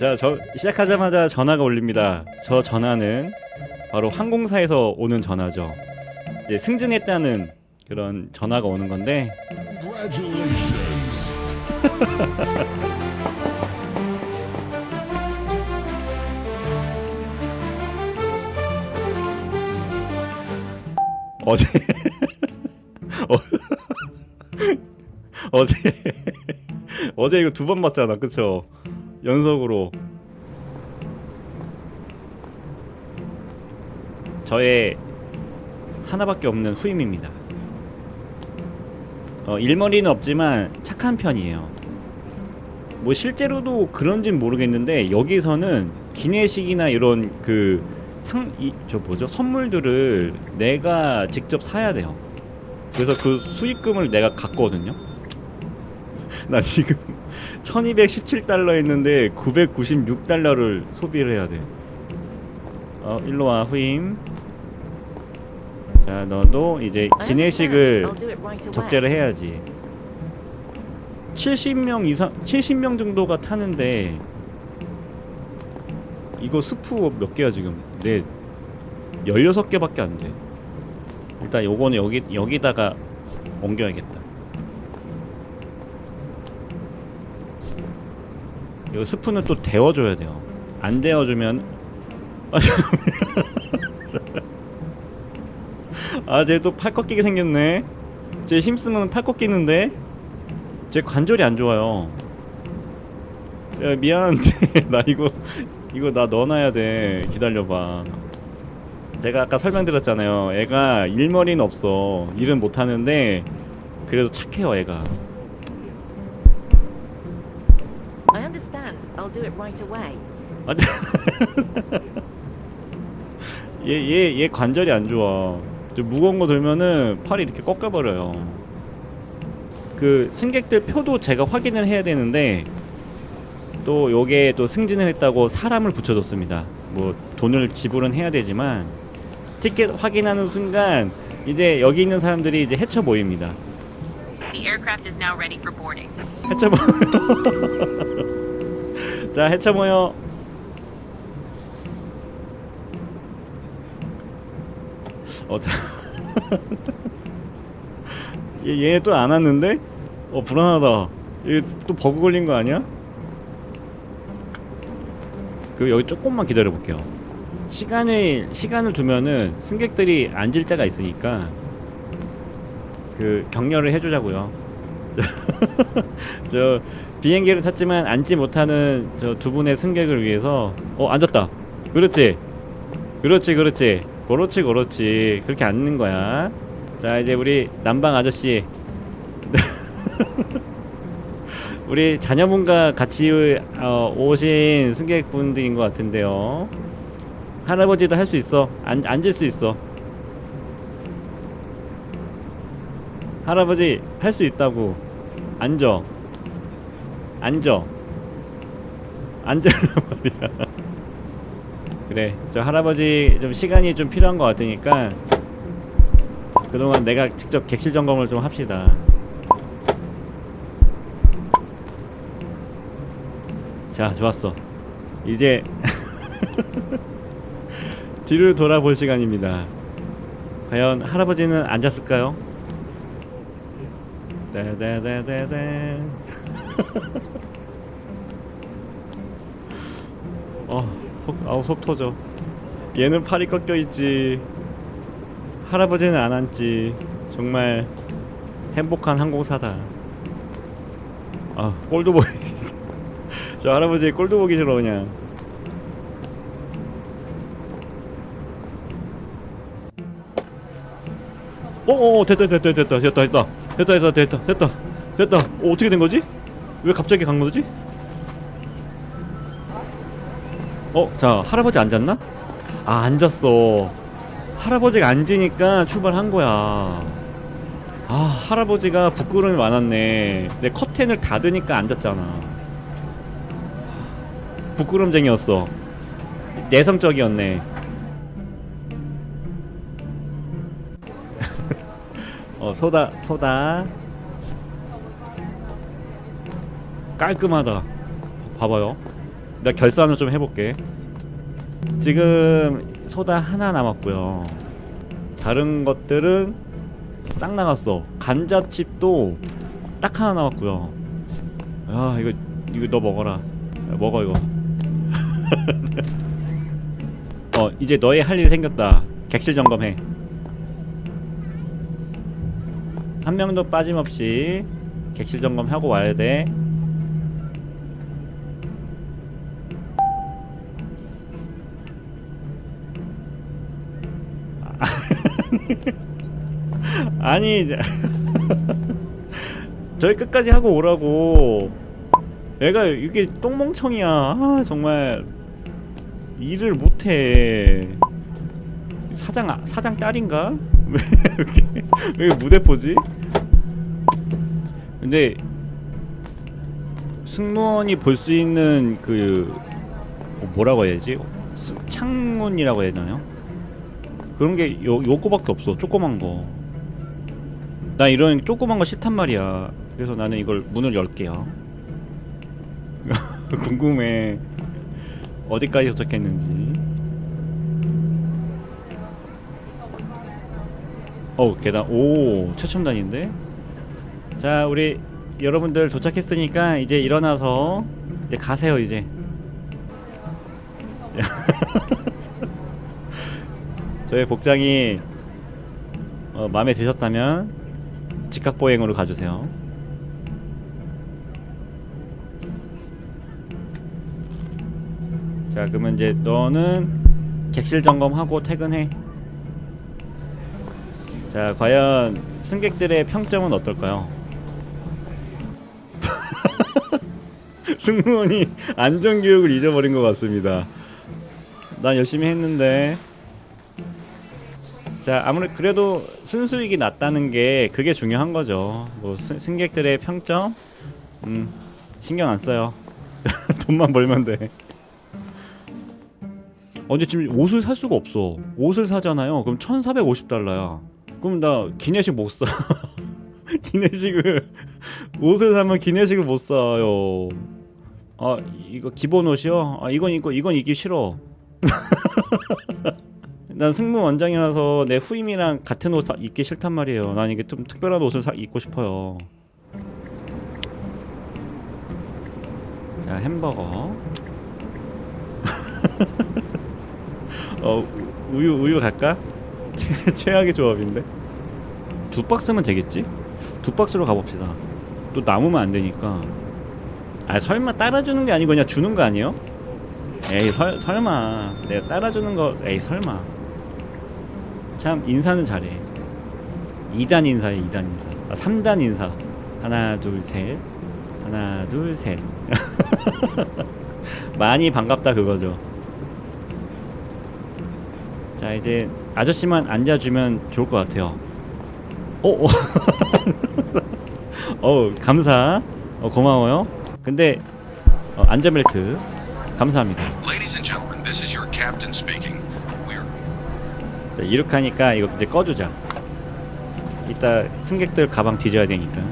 자, 저 시작하자마자 전화가 울립니다. 저 전화는 바로 항공사에서 오는 전화죠. 이제 승진했다는 그런 전화가 오는 건데. 어제 어, 어제 어제 이거 두 번 봤잖아, 그쵸? 연속으로 저의 하나밖에 없는 후임입니다. 어, 일머리는 없지만 착한 편이에요. 뭐 실제로도 그런진 모르겠는데 여기서는 기내식이나 이런 그 상 이 저 뭐죠 선물들을 내가 직접 사야 돼요. 그래서 그 수익금을 내가 갖거든요. 나 지금 1217달러 했는데 996달러를 소비를 해야 돼. 어, 일로 와 후임. 자, 너도 이제 기내식을. 적재를 해야지. 70명 이상 70명 정도가 타는데 이거 스프 몇 개야 지금? 네 16개밖에 안 돼. 일단 요거는 여기 여기다가 옮겨야겠다. 이거 스프는 또 데워줘야 돼요. 안 데워주면 아, 쟤 또 팔 꺾이게 생겼네. 쟤 힘쓰면 팔 꺾이는데. 쟤 관절이 안 좋아요. 야, 미안한데 나 이거 이거 나 넣어놔야 돼. 기다려봐. 제가 아까 설명드렸잖아요. 애가 일머리는 없어. 일은 못 하는데 그래도 착해요, 애가. Do it right away. 아, 얘, 얘, 얘 관절이 안 좋아. 좀 무거운 거 들면은 팔이 이렇게 꺾여 버려요. 그 승객들 표도 제가 확인을 해야 되는데 또 요게 또 승진을 했다고 사람을 붙여줬습니다. 뭐 돈을 지불은 해야 되지만 티켓 확인하는 순간 이제 여기 있는 사람들이 이제 헤쳐 보입니다. The aircraft is now ready for boarding. 헤쳐 모여. 자, 헤쳐 모여. 어, 자. 얘, 얘 또 안 왔는데? 어, 불안하다. 얘 또 버그 걸린 거 아니야? 그 여기 조금만 기다려 볼게요. 시간을 시간을 두면은 승객들이 앉을 때가 있으니까 그 격려를 해주자고요. 저 비행기를 탔지만 앉지 못하는 저 두 분의 승객을 위해서 어 앉았다. 그렇지, 그렇지, 그렇지, 그렇지, 그렇지. 그렇게 앉는 거야. 자 이제 우리 남방 아저씨, 우리 자녀분과 같이 어, 오신 승객분들인 것 같은데요. 할아버지도 할 수 있어. 앉, 앉을 수 있어. 할아버지 할 수 있다고. 앉아. 앉아. 앉으란 말이야. 그래. 저 할아버지 좀 시간이 좀 필요한 것 같으니까 그동안 내가 직접 객실 점검을 좀 합시다. 자, 좋았어. 이제 뒤를 돌아볼 시간입니다. 과연 할아버지는 앉았을까요? 따다다다다. 어, 속, 아우 속 터져. 얘는 팔이 꺾여 있지. 할아버지는 안 앉지. 정말 행복한 항공사다. 아, 꼴도 보기. 저 할아버지 꼴도 보기 싫어 그냥. 어어 됐다 됐다 됐다 됐다 됐다 됐다 됐다 됐다 됐다 됐다 어, 어떻게 된 거지? 왜 갑자기 간 거지? 어, 자 할아버지 앉았나? 아 앉았어. 할아버지가 앉으니까 출발한 거야. 아 할아버지가 부끄러움이 많았네. 내 커튼을 닫으니까 앉았잖아. 부끄럼쟁이였어. 내성적이었네. 어 소다 소다 깔끔하다 봐봐요 나 결산을 좀 해볼게. 지금 소다 하나 남았고요. 다른 것들은 싹 나갔어. 간잡칩도 딱 하나 남았고요. 아 이거 이거 너 먹어라. 야, 먹어 이거. 어 이제 너의 할 일이 생겼다. 객실 점검해. 한 명도 빠짐없이 객실 점검하고 와야 돼. 아니 저희 끝까지 하고 오라고. 얘가 이게 똥멍청이야. 아, 정말 일을 못해. 사장 아- 사장 딸인가? 왜 이렇게 왜 무대포지 근데 승무원이 볼 수 있는 그 어, 뭐라고 해야지? 스- 창문이라고 해야 되나요? 그런 게 요, 요거밖에 없어. 조그만 거. 나 이런 조그만 거 싫단 말이야. 그래서 나는 이걸 문을 열게요. 궁금해. 어디까지 도착했는지. 어 계단 오 최첨단인데. 자 우리 여러분들 도착했으니까 이제 일어나서 이제 가세요 이제. 저의 복장이 어, 마음에 드셨다면 직각 보행으로 가주세요. 자, 그러면 이제 너는 객실 점검하고 퇴근해. 자, 과연 승객들의 평점은 어떨까요? 승무원이 안전교육을 잊어버린 것 같습니다. 난 열심히 했는데 자 아무래도 그래도 순수익이 낮다는 게 그게 중요한 거죠. 뭐 승, 승객들의 평점 음 신경 안 써요. 돈만 벌면 돼. 어 근데 지금 옷을 살 수가 없어. 옷을 사잖아요. 그럼 1,450달러야. 그럼 나 기내식 못 사. 기내식을 옷을 사면 기내식을 못 사요. 아 이거 기본 옷이요? 아 이건 입고 이건 입기 싫어. 난 승무 원장이라서 내 후임이랑 같은 옷 사- 입기 싫단 말이에요. 난 이게 좀 특별한 옷을 사, 입고 싶어요. 자 햄버거. 어 우- 우유 우유 갈까? 최, 최악의 조합인데. 두 박스면 되겠지? 두 박스로 가봅시다. 또 남으면 안 되니까. 아 설마 따라주는 게 아니고 그냥 주는 거 아니에요? 에이 설, 설마 내가 따라주는 거 에이 설마 참 인사는 잘해. 2단 인사에 2단 인사. 아 3단 인사. 하나 둘 셋. 하나 둘 셋. 많이 반갑다 그거죠. 자 이제 아저씨만 앉아주면 좋을 것 같아요. 어, 어. 어 감사. 어, 고마워요. 근데 어, 안전벨트. 감사합니다. 자, 이렇게 하니까 이거 이제 꺼주자. 이따 승객들 가방 뒤져야 되니까.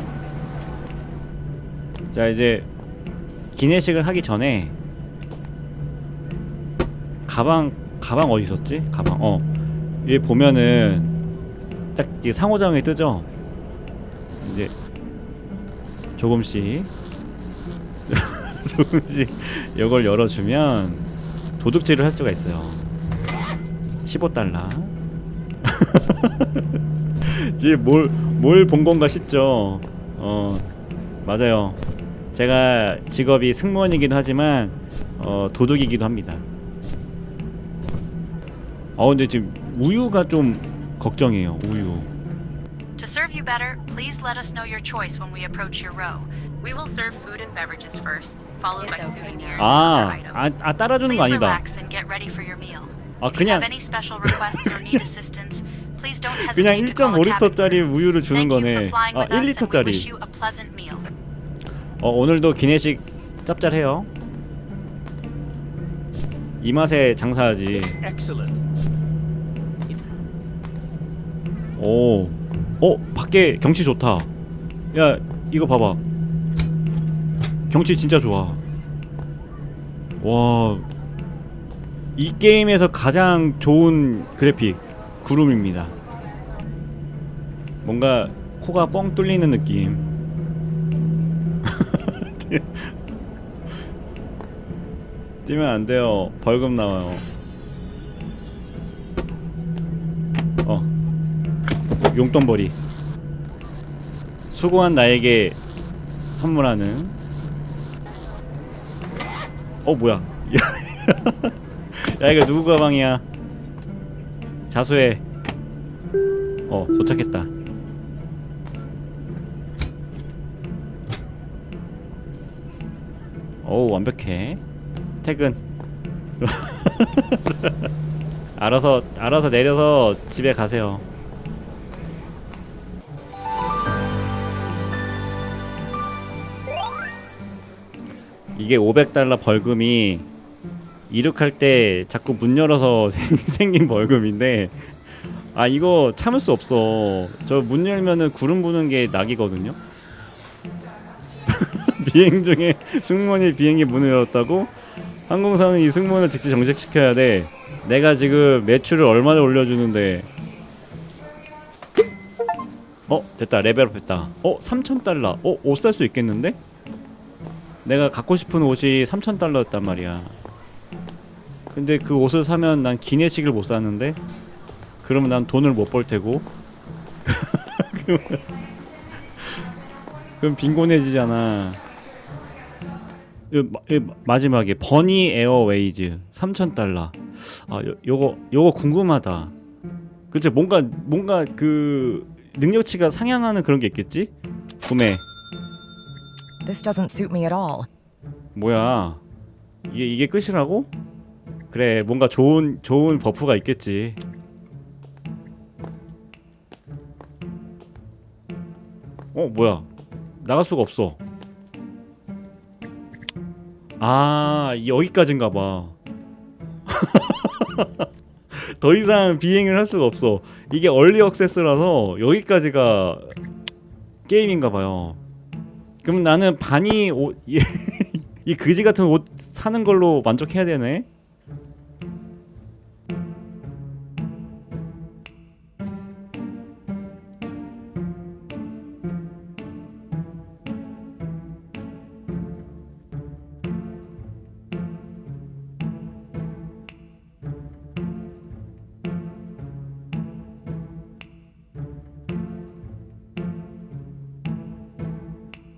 자 이제 기내식을 하기 전에 가방 가방 어디 있었지? 가방 어 여기 보면은 딱 이게 상호작용이 뜨죠. 이제 조금씩 조금씩 이걸 열어주면 도둑질을 할 수가 있어요. 15달러. 지금 뭘뭘 본 건가 싶죠. 어 맞아요. 제가 직업이 승무원이기도 하지만 어 도둑이기도 합니다. 어 근데 지금 우유가 좀 걱정이에요. 우유. To serve you better, please let us know your choice when we approach your row. We will serve food and beverages first, followed by souvenirs 아, and other 아, items. 아 따라주는 거 Please 아니다. relax and get ready for your meal. 아 그냥 그냥 hesitate to call a cabin 1.5리터짜리 crew. 우유를 주는 거네. 아 with us and we wish 1리터짜리. you a pleasant meal. 어 오늘도 기내식 짭짤해요. 이 맛에 장사하지. 오, 어 밖에 경치 좋다. 야 이거 봐봐. 경치 진짜 좋아. 와. 이 게임에서 가장 좋은 그래픽 구름입니다. 뭔가 코가 뻥 뚫리는 느낌. 뛰면 안 돼요. 벌금 나와요. 어. 용돈벌이. 수고한 나에게 선물하는. 어 뭐야? 야 이거 누구 가방이야? 자수해. 어 도착했다. 어우 완벽해. 퇴근. 알아서 알아서 내려서 집에 가세요. 이게 500달러 벌금이 이륙할 때 자꾸 문 열어서 생긴 벌금인데 아 이거 참을 수 없어. 저 문 열면은 구름 부는 게 낙이거든요. 비행 중에 승무원이 비행기 문을 열었다고 항공사는 이 승무원을 직접 정색시켜야 돼. 내가 지금 매출을 얼마나 올려주는데. 어 됐다 레벨업 했다. 어 3천 달러. 어 옷 살 수 있겠는데? 내가 갖고 싶은 옷이 3천 달러였단 말이야. 근데 그 옷을 사면 난 기내식을 못 사는데 그러면 난 돈을 못 벌 테고 그럼 빈곤해지잖아. 마- 마지막에 버니 에어웨이즈 3천 달러. 아 요, 요거 요거 궁금하다. 그치 뭔가 뭔가 그 능력치가 상향하는 그런 게 있겠지? 구매. This doesn't suit me at all. 뭐야 이게 이게 끝이라고? 그래 뭔가 좋은 좋은 버프가 있겠지. 어 뭐야? 나갈 수가 없어. 아 여기까지인가 봐더 이상 비행을 할 수가 없어. 이게 얼리 억세스라서 여기까지가 게임인가 봐요. 그럼 나는 반이 옷, 이, 이 그지 같은 옷 사는 걸로 만족해야 되네.